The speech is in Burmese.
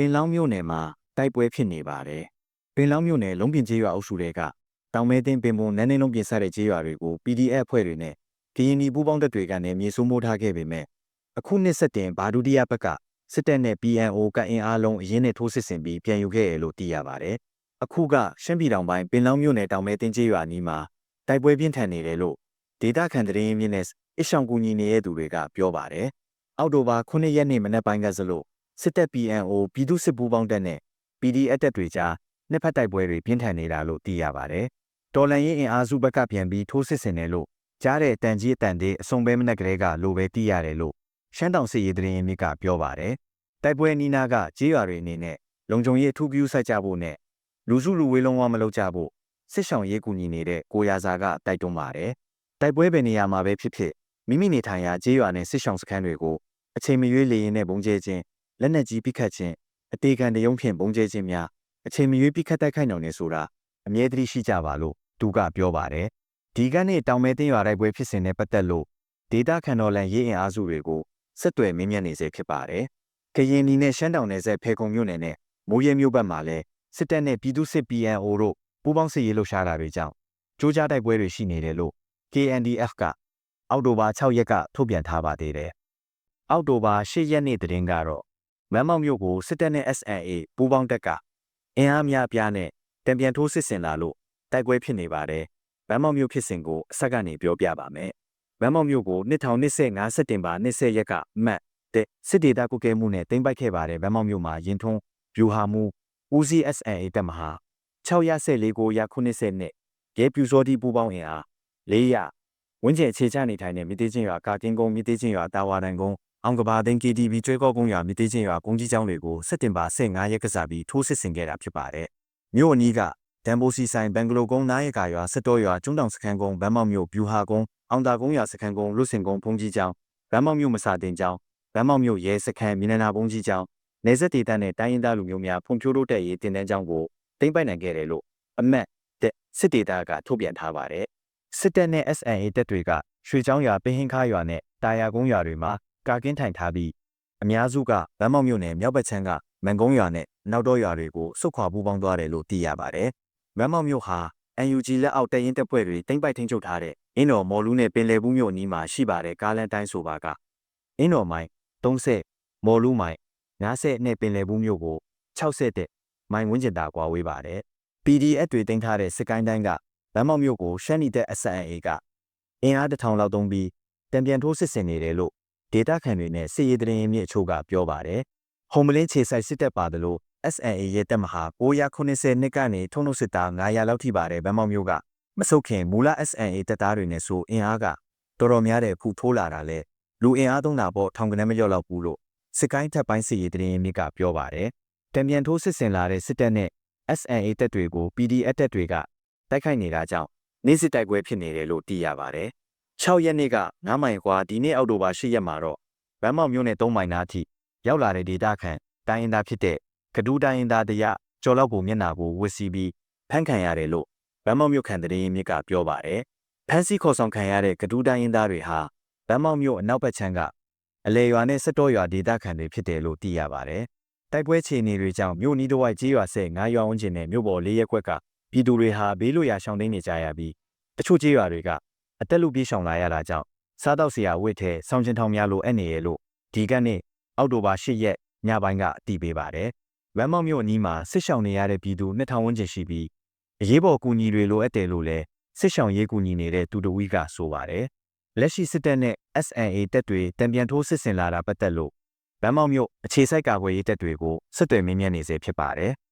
ပင်လောင်းမြို့နယ်မှာတိုက်ပွဲဖြစ်နေပါတယ်။ပင်လောင်းမြို့နယ်လုံးပြင်ကျေးရွာအုပ်စုတွေကတောင်မဲတင်းပင်ပုံနန်းနေလုံးပြင်ဆက်တဲ့ကျေးရွာတွေကို PDF အဖွဲ့တွေနဲ့ကရင်ပြည်ပူးပေါင်းတပ်တွေကနေမြေစိုးမိုးထားခဲ့ပေမဲ့အခုနှစ်ဆက်တင်ဘာဒုတိယဘက်ကစစ်တပ်နဲ့ PNO ကအင်အားလုံးအရင်နဲ့ထိုးစစ်ဆင်ပြီးပြန်ယူခဲ့ရလို့သိရပါတယ်။အခုကရှမ်းပြည်တောင်ပိုင်းပင်လောင်းမြို့နယ်တောင်မဲတင်းကျေးရွာနီးမှာတိုက်ပွဲပြင်းထန်နေတယ်လို့ဒေတာခန်တရင်မြင့်နဲ့အရှောင်ကူညီနေတဲ့သူတွေကပြောပါတယ်။အောက်တိုဘာ9ရက်နေ့မနက်ပိုင်းကစလို့ စစ်တပ် PNO ပြည်သူစစ်ပူးပေါင်းတပ်နဲ့ PDF တပ်တွေကြားနှစ်ဖက်တိုက်ပွဲတွေပြင်းထန်နေတာလို့သိရပါတယ်။တော်လန်ရေးအင်အားစုဘက်ကပြန်ပြီးထိုးစစ်ဆင်တယ်လို့ကြားတဲ့တန်ကြီးအတန်သေးအစုံပဲမနက်ကလေးကလိုပဲသိရတယ်လို့ရှမ်းတောင်စစ်ရေးတရင်မြစ်ကပြောပါတယ်။တိုက်ပွဲနီးနားကကြေးရွာတွေအနေနဲ့လုံခြုံရေးအထူးပြုစိုက်ကြဖို့နဲ့လူစုလူဝေးလုံးဝမလုပ်ကြဖို့စစ်ဆောင်ရေးကူညီနေတဲ့ကိုရာစာကတိုက်တွန်းပါတယ်။တိုက်ပွဲပဲနေရာမှာပဲဖြစ်ဖြစ်မိမိနေထိုင်ရာကြေးရွာနဲ့စစ်ဆောင်စခန်းတွေကိုအချိန်မရွေးလေရင်နဲ့ပုံကျဲခြင်း လက်နက်ကြီးပစ်ခတ်ခြင်းအသေးခံတရုံဖြင့်ပုံကျဲခြင်းများအချိန်မရွေးပစ်ခတ်တိုက်ခိုက်နိုင်နေဆိုတာအမြဲတမ်းရှိကြပါလို့သူကပြောပါတယ်ဒီကနေ့တောင်မဲတင်းရွာတိုက်ပွဲဖြစ်စဉ်နဲ့ပတ်သက်လို့ဒေတာခန်တော်လန်ရေးအင်အားစုတွေကိုဆက်သွယ်မင်းမြတ်နေစေဖြစ်ပါတယ်ကရင်နီနဲ့ရှမ်းတောင်နယ်စပ်ဖေကုံမြို့နယ်နဲ့မိုးရဲမြို့ဘက်မှာလည်းစစ်တပ်နဲ့ပြည်သူစစ် PNO တို့ပူးပေါင်းစစ်ရေးလှုပ်ရှားတာတွေကြောင့်ကြိုးကြားတိုက်ပွဲတွေရှိနေတယ်လို့ KNDF ကအောက်တိုဘာ6ရက်ကထုတ်ပြန်ထားပါသေးတယ်အောက်တိုဘာ10ရက်နေ့သတင်းကတော့ မမ်းမောက်မြို့ကိုစစ်တပ်နဲ့ SNA ပူးပေါင်းတပ်ကအင်အားများပြားနဲ့တံပြန်ထိုးစစ်ဆင်လာလို့တိုက်ပွဲဖြစ်နေပါတယ်။မမ်းမောက်မြို့ဖြစ်စဉ်ကိုအဆက်ကနေပြောပြပါမယ်။မမ်းမောက်မြို့ကို2025စက်တင်ဘာ20ရက်ကမှတ်တဲ့စစ်ဒေသကုကဲမှုနဲ့တင်ပိုက်ခဲ့ပါတယ်။မမ်းမောက်မြို့မှာရင်ထုံးဗျူဟာမှုဦးစီး SNA တပ်မဟာ614ကိုရ90နဲ့ရဲပြူစောတိပူးပေါင်းအင်အား400ဝင်းကျင်အခြေချနေထိုင်တဲ့မြစ်သေးချင်းရွာကာကင်းကုန်းမြစ်သေးချင်းရွာတာဝါတန်ကုန်း အောင်ကဘာသိန်း KTV ကျွဲကောကုန်းရွာမြစ်သေးချင်းရွာကုန်းကြီးကျောင်းတွေကိုစက်တင်ဘာ15ရက်ကစားပြီးထိုးစစ်ဆင်ခဲ့တာဖြစ်ပါတယ်။မြို့အနီးကဒန်ဘိုစီဆိုင်ဘန်ဂလိုကုန်းနားရကရွာစစ်တော်ရွာကျွန်းတောင်စခန်းကုန်းဗန်းမောက်မြို့ဗျူဟာကုန်းအောင်တာကုန်းရွာစခန်းကုန်းလွတ်စင်ကုန်းဘုံကြီးကျောင်းဗန်းမောက်မြို့မစာတင်ကျောင်းဗန်းမောက်မြို့ရဲစခန်းမြင်းနာဘုံကြီးကျောင်းနေဆက်ဒေသနဲ့တိုင်းရင်းသားလူမျိုးများဖွံ့ဖြိုးတိုးတက်ရေးတင်တန်းကျောင်းကိုတင်ပိုက်နိုင်ခဲ့တယ်လို့အမတ်တဲ့စစ်ဒေသကထုတ်ပြန်ထားပါတယ်။စစ်တပ်နဲ့ SNA တပ်တွေကရွှေချောင်းရွာပင်းဟင်းခါရွာနဲ့တာယာကုန်းရွာတွေမှာ ကာကင်းထိုင်ထားပြီးအများစုကဗန်းမောက်မြို့နယ်မြောက်ဘက်ခြမ်းကမန်ကုန်းရွာနဲ့နောက်တော့ရွာတွေကိုစုခွာပူးပေါင်းသွားတယ်လို့သိရပါတယ်။မန်းမောက်မြို့ဟာ UNG လက်အောက်တရင်တပ်ဖွဲ့တွေတင်ပိုက်ထိန်းချုပ်ထားတဲ့အင်းတော်မော်လူနဲ့ပင်လယ်ဘူးမြို့အနီးမှာရှိပါတယ်ကားလန်တိုင်းဆိုပါကအင်းတော်မိုင်30မော်လူမိုင်90နဲ့ပင်လယ်ဘူးမြို့ကို60တဲ့မိုင်ဝန်းကျင်တာကွာဝေးပါတယ် PDF တွေတင်ထားတဲ့စစ်ကိုင်းတိုင်းကဗန်းမောက်မြို့ကိုရှမ်းနီတဲ့အစံအေက အင်အားတစ်ထောင်လောက်သုံးပြီးတံပြန်ထိုးစစ်ဆင်နေတယ်လို့ ဒေတာခန်တွေနဲ့စစ်ရေးတရင်မြစ်အချို့ကပြောပါတယ်။ဟုံမလင်းခြေဆိုင်စစ်တပ်ပါတယ်လို့ SNA ရဲ့တပ်မဟာ990နှစ်ကနေထုံနှုတ်စစ်သား900လောက်ထိပါတယ်ဗန်းမောက်မျိုးကမဆုတ်ခင်မူလ SNA တပ်သားတွေနဲ့ဆိုအင်အားကတော်တော်များတဲ့ခုထိုးလာတာလဲလူအင်အားသုံးတာပေါ့ထောင်ကနန်းမလျော့လောက်ဘူးလို့စစ်ကိုင်းထပ်ပိုင်းစစ်ရေးတရင်မြစ်ကပြောပါတယ်။တံပြန်ထိုးစစ်ဆင်လာတဲ့စစ်တပ်နဲ့ SNA တပ်တွေကို PDF တပ်တွေကတိုက်ခိုက်နေတာကြောင့်နေစစ်တိုက်ပွဲဖြစ်နေတယ်လို့သိရပါတယ်။ 6ရက်နေ့က9မိုင်ကွာဒီနေ့အောက်တိုဘာ10ရက်မှာတော့ဗန်းမောက်မြို့နယ်3မိုင်နားအထိရောက်လာတဲ့ဒေတာခန်တိုင်းရင်းသားဖြစ်တဲ့ကဒူးတိုင်းရင်းသားတရကျော်လောက်ကိုမျက်နာကိုဝစ်စီပြီးဖမ်းခံရတယ်လို့ဗန်းမောက်မြို့ခံတရင်မြစ်ကပြောပါတယ်။ဖမ်းဆီးခေါ်ဆောင်ခံရတဲ့ကဒူးတိုင်းရင်းသားတွေဟာဗန်းမောက်မြို့အနောက်ဘက်ခြမ်းကအလေရွာနဲ့စက်တော်ရွာဒေတာခန်တွေဖြစ်တယ်လို့သိရပါတယ်။တိုက်ပွဲခြေအနေတွေကြောင့်မြို့နီးတစ်ဝိုက်ကြေးရွာဆဲ9ရွာဝန်းကျင်နဲ့မြို့ပေါ်၄ရက်ကွက်ကပြည်သူတွေဟာဘေးလွတ်ရာရှောင်တိန်နေကြရပြီးတချို့ကြေးရွာတွေက အတက်လူပြေးရှောင်လာရတာကြောင့်စားတော့ဆရာဝစ်ထဲဆောင်းချင်းထောင်များလိုအပ်နေရလို့ဒီကနေ့အောက်တိုဘာ၈ရက်ညပိုင်းကအတည်ပေးပါတယ်။ဝမ်မောက်မြို့အနီးမှာစစ်ရှောင်နေရတဲ့ပြည်သူ2000ဝန်းကျင်ရှိပြီးအရေးပေါ်ကူညီတွေလိုအပ်တယ်လို့လည်းစစ်ရှောင်ရေးကူညီနေတဲ့သူတဝီကဆိုပါတယ်။လက်ရှိစစ်တပ်နဲ့ SNA တပ်တွေတံပြန်ထိုးစစ်ဆင်လာတာပတ်သက်လို့ဗမ်မောက်မြို့အခြေစိုက်ကာကွယ်ရေးတပ်တွေကိုစစ်တွေမင်းမြတ်နေစေဖြစ်ပါတယ်။